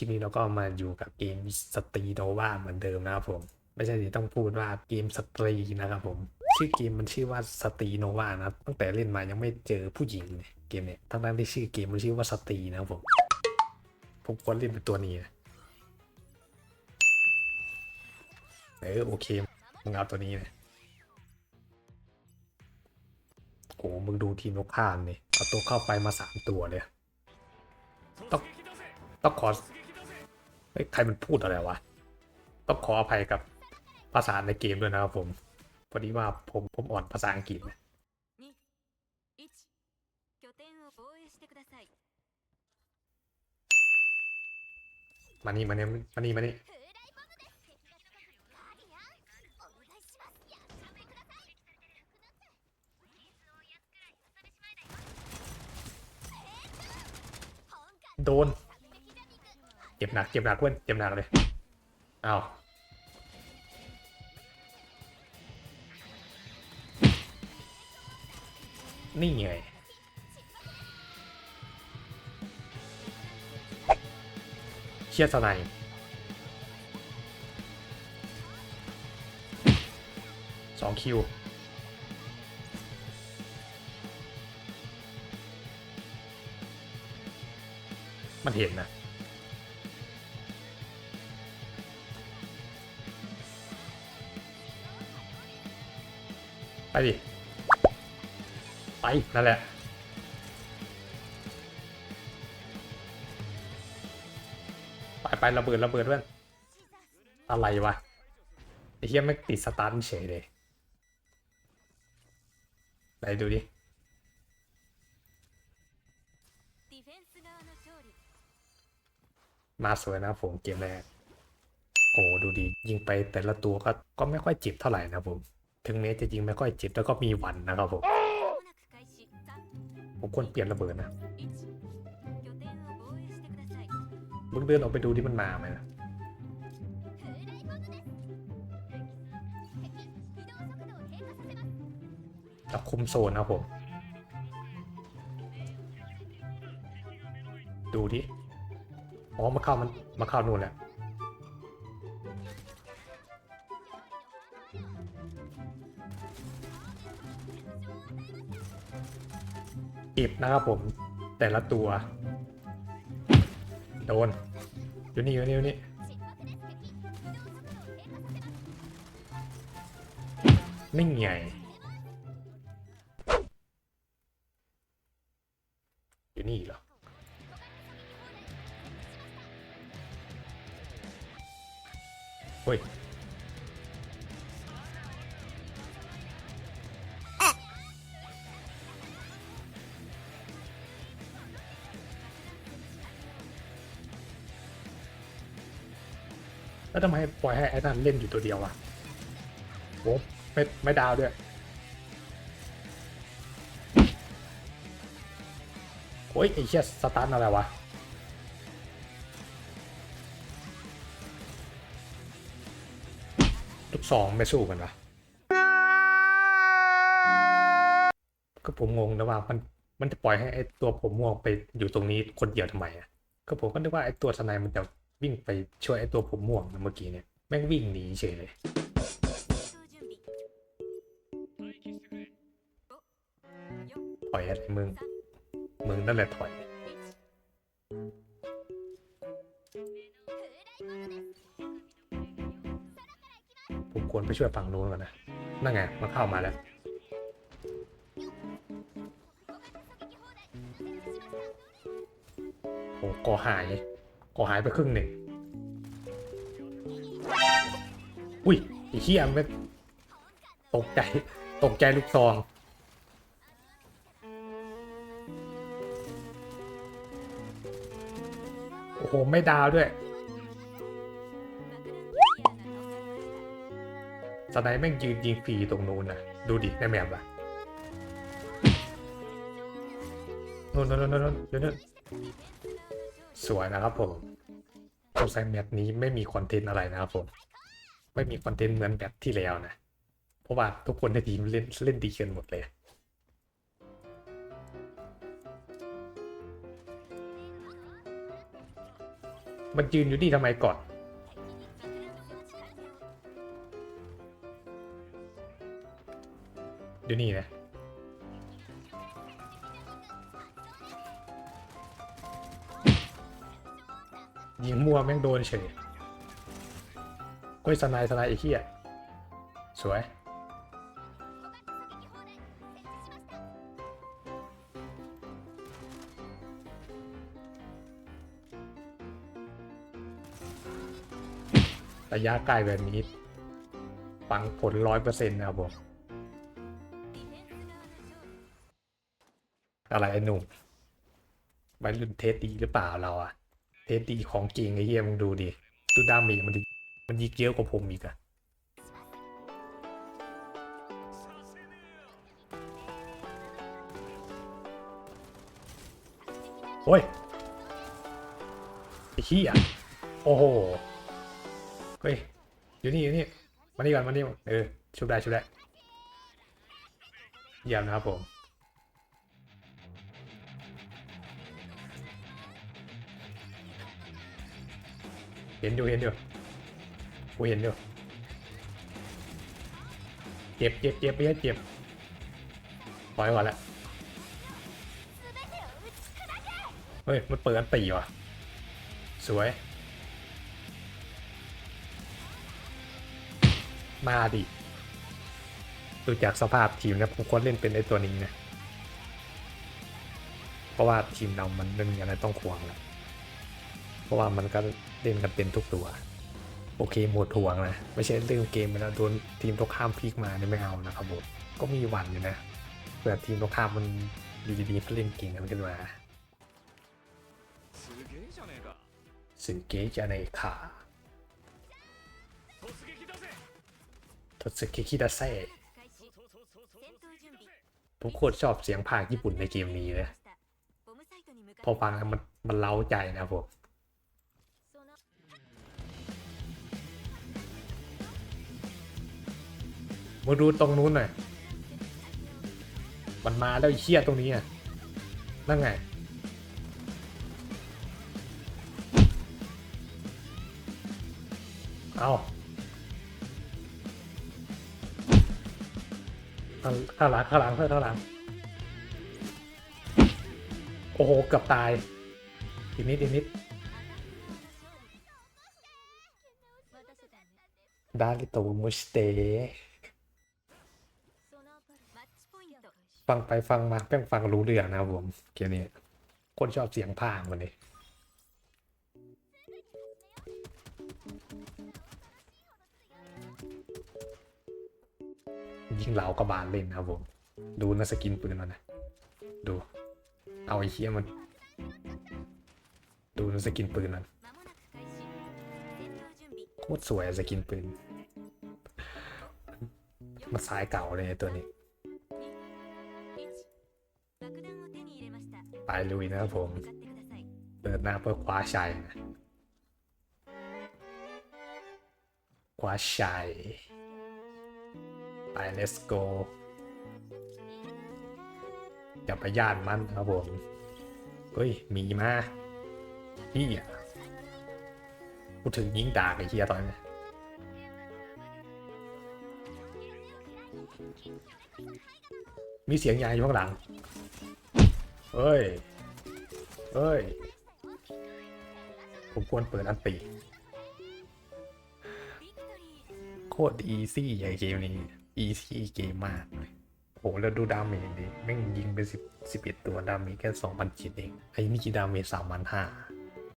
ลิปนี้เราก็มาอยู่กับเกมสตรีโนวาเหมือนเดิมนะครับผม ไม่ใช่สิต้องพูดว่าเกมสตรีนะครับผมชื่อเกมมันชื่อว่าสตรีโนวานะครับตั้งแต่เล่นมายังไม่เจอผู้หญิงเลยเกมเนี้ยทั้งนั้นที่ชื่อเกมมันชื่อว่าสตรีนะครับผมผมควรเล่นเป็นตัวนี้นะเออโอเคมึงเอาตัวนี้นะโอ้มึงดูทีมนกข้ามนี่ยเอาตัวเข้าไปมาสามตัวเลยต้องต้องขอ ใครมันพูดอะไรวะ ต้องขออภัยกับภาษาในเกมด้วยนะครับผมพอดีว่าผมผมอ่อนภาษาอังกฤษมานี่มานี่มานี่มานี่โดน เจ็บหนักเจ็บหนักเว้ยเจ็บหนักเลยเอ้านี่ไงเชียร์สไนสองคิวมันเห็นนะ ไปดิ ไป นั่นแหละ ไปไประเบิดระเบิดเพื่อน อะไรวะ ไอ้เฮี้ยไม่ติดสตาร์ทเฉยเลย ไหนดูดิมาสวยนะผมเกมแรก โอ้ดูดี ยิงไปแต่ละตัวก็ก็ไม่ค่อยจีบเท่าไหร่นะผม ถึงแม้จะยิงไม่ค่อยเจ็บแล้วก็มีหวันนะครับผมผมควรเปลี่ยนระเบิดนะมึงเดินออกไปดูที่มันมาไหมนะจับคุมโซนนะผม ดูดิ อ๋อมาเข้ามันมาเข้านู่นแหละ เก็บนะครับผมแต่ละตัว โดน อยู่นี่อยู่นี่อยู่นี่ไม่ใหญ่อยู่นี่เหรอเฮ้ย ทำไมปล่อยให้ไอ้นั่นเล่นอยู่ตัวเดียวอะโอ้ไม่ไม่ดาวด้วยโอ้ยไอ้เชี่ยสตาร์ทอะไรวะลูกสองไม่สู้กันวะก็ผมงงนะว่ามันมันจะปล่อยให้ไอ้ตัวผมม่วงไปอยู่ตรงนี้คนเดียวทำไมอะก็ผมก็นึกว่าไอ้ตัวทนายมันจะ วิ่งไปช่วยไอ้ตัวผมม่วงเมื่อกี้เนี่ยแม่งวิ่งหนีเฉยเลยถอยอะไรมึงมึงนั่นแหละถอยผมควรไปช่วยฝั่งนู้นก่อนนะนั่นไงมันเข้ามาแล้วโอ้ก็หาย กอหายไปครึ่งหนึ่ง อุ้ยไอ้เหี้ยไม่ตกใจ ตกใจลูกซอง โอ้โห ไม่ดาวด้วย สไนแม่งยืนยิงฟรีตรงนู้นนะดูดิในแมปอะนู่นนู่นนู่นนู่นนู่นนู่น สวยนะครับผมสงสัยแมปนี้ไม่มีคอนเทนต์อะไรนะครับผม ไม่มีคอนเทนต์เหมือนแบบที่แล้วนะ เพราะว่าทุกคนในทีมเล่นเล่นดีกันหมดเลย「มันยืนอยู่นี่ทำไมก่อน อยู่นี่นะ ยิงมั่วแม่งโดนเฉยโอ้ยสไนายสไนายไอ้เหี้ยสวยระยะใกลแบบนี้ ปังผลร้อยเปอร์เซ็นต์นะครับผม อะไรไอ้หนุ่มวัยรุ่นเทสดีหรือเปล่าเราอะ เทสดีของจริงไอ้เหี้ยมึงดูดิ ดูดาเมจมันดิมันยิงเยอะกว่าผมอีกอะโอ้ยไอ้เหี้ยโอ้โห เฮ้ย อยู่นี่อยู่นี่ มานี่ก่อนมานี่ก่อนเออ ชุบได้ชุบได้เยี่ยมนะครับผม เห็นอยู่เห็นอยู่กูเห็นอยู่เจ็บเจ็บเจ็บไม่ใช่เจ็บปล่อยก่อนละเฮ้ยมันเปิดอันตีว่ะ สวย มาดิดูจากสภาพทีมนะผมควรเล่นเป็นไอตัวนี้นะ เพราะว่าทีมเรามันไม่มีอะไรต้องควงแล้ว เพราะว่ามันก็ เล่นกันเป็นทุกตัว โอเคหมดห่วงนะ ไม่ใช่เล่นเกมไปแล้วโดนทีมตรงข้ามพีกมาเนี่ยไม่เอานะครับผมก็มีหวันอยู่นะเผื่อทีมตรงข้ามมันดีๆเขาเล่นเก่งกันขึ้นมาสึเกจาเนคาทศเกคิดาเซผมโคตรชอบเสียงภาคญี่ปุ่นในเกมนี้เลยพอฟังแล้วมันมันเล้าใจนะผม มาดูตรงนู้นหน่อย มันมาแล้วไอ้เชี่ยตรงนี้อะ นั่งไง เอาข้างหลังข้างหลังเพื่อข้างหลัง โอ้โหเกือบตาย อีกนิดอีกนิดดาริโตมุสเต ฟังไปฟังมาแป้งฟังรู้เรื่องนะผมเกียร์นี้คนชอบเสียงพางวันนี้ยิงเหลาก็บานเล่นนะผม ดูนะสกินปืนมันนะ ดู เอาไอ้เคี้ยมัน ดูนะสกินปืนมันโคตรสวยสกินปืน มันสายเก่าเลยตัวนี้ ไปลุยนะครับผมเปิดหน้าเพื่อคว้าชัยนะคว้าชัยไป let's go อย่าไปย่านมันครับผมเฮ้ย มีมาพี่พูดถึงยิงดาบไอ้เฮียตอนนี้มีเสียงยายอยู่ข้างหลัง เฮ้ย เอ้ย ผมควรเปิดอันตีโคตรอีซี่ใหญ่เกมนี้ อีซี่เกมมากโอ้โหแล้วดูดาเมจดิแม่งยิงไปสิบสิบเอ็ดตัวดาเมจแค่สองพันชิ้นเอง ไอ้นี่ดาเมจสามพันห้า